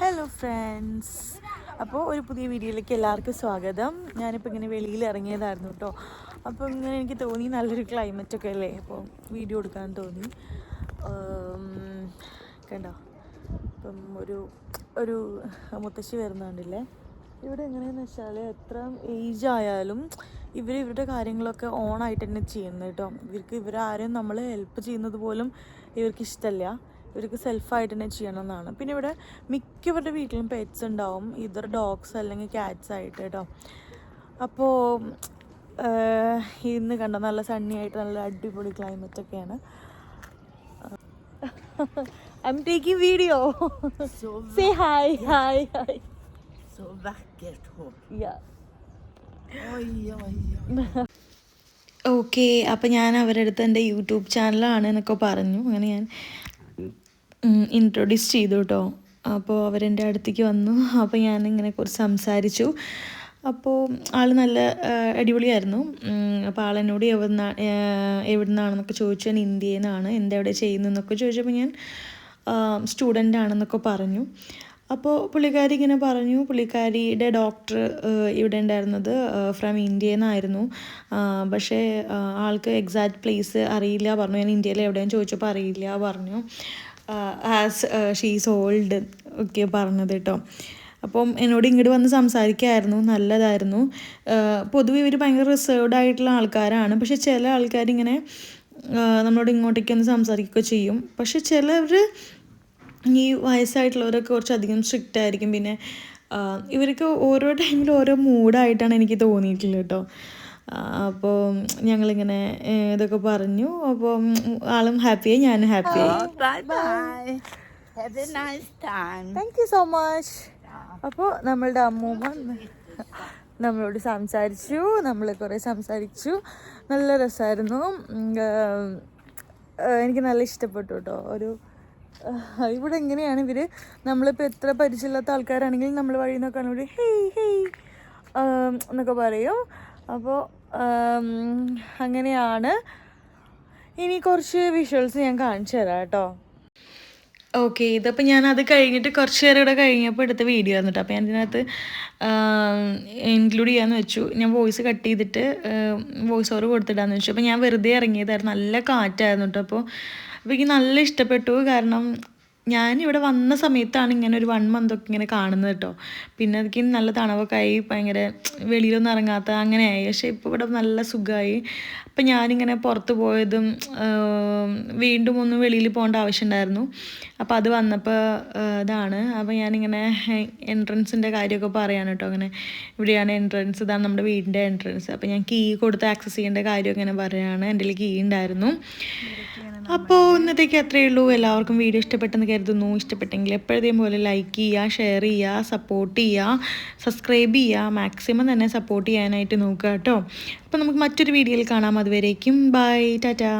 Hello friends അപ്പോൾ ഒരു പുതിയ വീഡിയോയിലേക്ക് എല്ലാവർക്കും സ്വാഗതം. ഞാനിപ്പോൾ ഇങ്ങനെ വെളിയിൽ ഇറങ്ങിയതായിരുന്നു കേട്ടോ അപ്പോൾ ഇങ്ങനെ എനിക്ക് തോന്നി നല്ലൊരു ക്ലൈമറ്റ് ഒക്കെ അല്ലേ? അപ്പോൾ വീഡിയോ എടുക്കാൻ തോന്നി. കണ്ടോ? ഇപ്പം ഒരു ഒരു മുത്തശ്ശി വരുന്നുണ്ടല്ലേ? ഇവിടെ എങ്ങനെയാണെന്ന് വെച്ചാൽ എത്ര ഏജ് ആയാലും ഇവർ ഇവരുടെ കാര്യങ്ങളൊക്കെ ഓണായിട്ട് തന്നെ ചെയ്യുന്നത് കേട്ടോ ഇവർക്ക് ഇവരാരും നമ്മൾ ഹെൽപ്പ് ചെയ്യുന്നത് പോലും ഇവർക്ക് ഇഷ്ടമല്ല ഇവർക്ക് സെൽഫായിട്ട് തന്നെ ചെയ്യണം എന്നാണ് പിന്നെ ഇവിടെ മിക്കവരുടെ വീട്ടിലും പെറ്റ്സ് ഉണ്ടാവും. ഇതർ ഡോഗ്സ് അല്ലെങ്കിൽ ക്യാറ്റ്സ് ആയിട്ട് കേട്ടോ അപ്പോൾ ഇന്ന് കണ്ട നല്ല സണ്ണി ആയിട്ട് നല്ല അടിപൊളി ക്ലൈമറ്റ് ഒക്കെയാണ്. I'm taking video say hi hi hår. Okay അപ്പോൾ ഞാൻ അവരുടെ അടുത്ത് എന്റെ യൂട്യൂബ് ചാനലാണ് എന്നൊക്കെ പറഞ്ഞു. അങ്ങനെ ഞാൻ ഇൻട്രൊഡ്യൂസ് ചെയ്തു കേട്ടോ അപ്പോൾ അവരെന്റെ അടുത്തേക്ക് വന്നു. അപ്പോൾ ഞാനിങ്ങനെ കുറച്ച് സംസാരിച്ചു. അപ്പോൾ ആൾ നല്ല അടിപൊളിയായിരുന്നു. അപ്പോൾ ആളെന്നോട് എവിടുന്ന എവിടെ നിന്നാണെന്നൊക്കെ ചോദിച്ചു. ഞാൻ ഇന്ത്യയിൽ നിന്നാണ് എന്താ ചെയ്യുന്നു ചെയ്യുന്നതെന്നൊക്കെ ചോദിച്ചപ്പോൾ ഞാൻ സ്റ്റുഡന്റ് ആണെന്നൊക്കെ പറഞ്ഞു. അപ്പോൾ പുള്ളിക്കാരി ഇങ്ങനെ പറഞ്ഞു. പുള്ളിക്കാരിയുടെ ഡോക്ടർ ഇവിടെ ഉണ്ടായിരുന്നത് ഫ്രം ഇന്ത്യയിൽ നിന്നായിരുന്നു പക്ഷേ ആൾക്ക് എക്സാക്ട് പ്ലേസ് അറിയില്ല പറഞ്ഞു. ഞാൻ ഇന്ത്യയിൽ എവിടെയാണെന്ന് ചോദിച്ചപ്പോൾ അറിയില്ല പറഞ്ഞു. ആസ് ഷീസ് ഓൾഡ് ഒക്കെ പറഞ്ഞത് കേട്ടോ അപ്പം എന്നോട് ഇങ്ങോട്ട് വന്ന് സംസാരിക്കായിരുന്നു നല്ലതായിരുന്നു. പൊതുവെ ഇവർ ഭയങ്കര റിസേർവ്ഡ് ആയിട്ടുള്ള ആൾക്കാരാണ്. പക്ഷെ ചില ആൾക്കാരിങ്ങനെ നമ്മളോട് ഇങ്ങോട്ടേക്ക് ഒന്ന് സംസാരിക്കുകയൊക്കെ ചെയ്യും. പക്ഷെ ചിലവർ ഈ വയസ്സായിട്ടുള്ളവരൊക്കെ കുറച്ചധികം സ്ട്രിക്റ്റ് ആയിരിക്കും. പിന്നെ ഇവർക്ക് ഓരോ ടൈമിൽ ഓരോ മൂഡായിട്ടാണ് എനിക്ക് തോന്നിയിട്ടുള്ളത് കേട്ടോ അപ്പോൾ ഞങ്ങളിങ്ങനെ ഇങ്ങനെ ഇതൊക്കെ പറഞ്ഞു. അപ്പോൾ ആളും ഹാപ്പിയായി ഞാനും ഹാപ്പിയായി. Bye bye have a nice time time. Thank you so much അപ്പോൾ നമ്മളുടെ അമ്മൂമ്മ നമ്മളോട് സംസാരിച്ചു. നമ്മൾ കുറേ സംസാരിച്ചു. നല്ല രസമായിരുന്നു എനിക്ക് നല്ല ഇഷ്ടപ്പെട്ടു കേട്ടോ ഒരു ഇവിടെ എങ്ങനെയാണ് ഇവർ നമ്മളിപ്പോൾ എത്ര പരിചയമില്ലാത്ത ആൾക്കാരാണെങ്കിലും നമ്മൾ വഴി നോക്കാൻ ഹേയ് ഹേയ് എന്നൊക്കെ പറയും. അപ്പോൾ അങ്ങനെയാണ്. ഇനി കുറച്ച് വിഷ്വൽസ് ഞാൻ കാണിച്ചു തരാം കേട്ടോ. ഓക്കെ ഇതപ്പോൾ ഞാൻ അത് കഴിഞ്ഞിട്ട് കുറച്ച് നേരം ഇവിടെ കഴിഞ്ഞപ്പോൾ എടുത്ത വീഡിയോ ആയിരുന്നു കേട്ടോ. അപ്പോൾ ഞാൻ ഇതിനകത്ത് ഇൻക്ലൂഡ് ചെയ്യാമെന്ന് വെച്ചു. ഞാൻ വോയിസ് കട്ട് ചെയ്തിട്ട് വോയിസ് ഓവർ കൊടുത്തിടാന്ന് വെച്ചു. അപ്പോൾ ഞാൻ വെറുതെ ഇറങ്ങിയതായിരുന്നു. നല്ല കാറ്റായിരുന്നു കേട്ടോ. അപ്പോൾ അപ്പോൾ എനിക്ക് നല്ല ഇഷ്ടപ്പെട്ടു. കാരണം ഞാൻ ഇവിടെ വന്ന സമയത്താണ് ഇങ്ങനെ ഒരു വൺ മന്ത് ഒക്കെ ഇങ്ങനെ കാണുന്നത് കേട്ടോ. പിന്നെ അതൊക്കെ നല്ല തണവൊക്കെ ആയി ഭയങ്കര വെളിയിലൊന്നും ഇറങ്ങാത്ത അങ്ങനെ ആയി. പക്ഷേ ഇപ്പോൾ ഇവിടെ നല്ല സുഖമായി അപ്പം ഞാനിങ്ങനെ പുറത്ത് പോയതും വീണ്ടും ഒന്ന് വെളിയിൽ പോകേണ്ട ആവശ്യമുണ്ടായിരുന്നു അപ്പോൾ അത് വന്നപ്പോൾ ഇതാണ്. അപ്പോൾ ഞാനിങ്ങനെ എൻട്രൻസിന്റെ കാര്യമൊക്കെ പറയാണ് കേട്ടോ അങ്ങനെ. ഇവിടെയാണ് എൻട്രൻസ് ഇതാണ് നമ്മുടെ വീടിന്റെ എൻട്രൻസ്. അപ്പോൾ ഞാൻ കീ കൊടുത്ത് ആക്സസ് ചെയ്യേണ്ട കാര്യം ഇങ്ങനെ പറയുകയാണ് എന്റെ കീ ഉണ്ടായിരുന്നു. അപ്പോൾ ഇന്നത്തേക്ക് അത്രയേ ഉള്ളൂ. എല്ലാവർക്കും വീഡിയോ ഇഷ്ടപ്പെട്ടെന്ന് കരുതുന്നു. ഇഷ്ടപ്പെട്ടെങ്കിൽ എപ്പോഴത്തേയും പോലെ ലൈക്ക് ചെയ്യുക ഷെയർ ചെയ്യുക സപ്പോർട്ട് ചെയ്യുക സബ്സ്ക്രൈബ് ചെയ്യുക. മാക്സിമം തന്നെ സപ്പോർട്ട് ചെയ്യാനായിട്ട് നോക്കുക കേട്ടോ. അപ്പോൾ നമുക്ക് മറ്റൊരു വീഡിയോയിൽ കാണാം. അതുവരേക്കും ബൈ ടാറ്റാ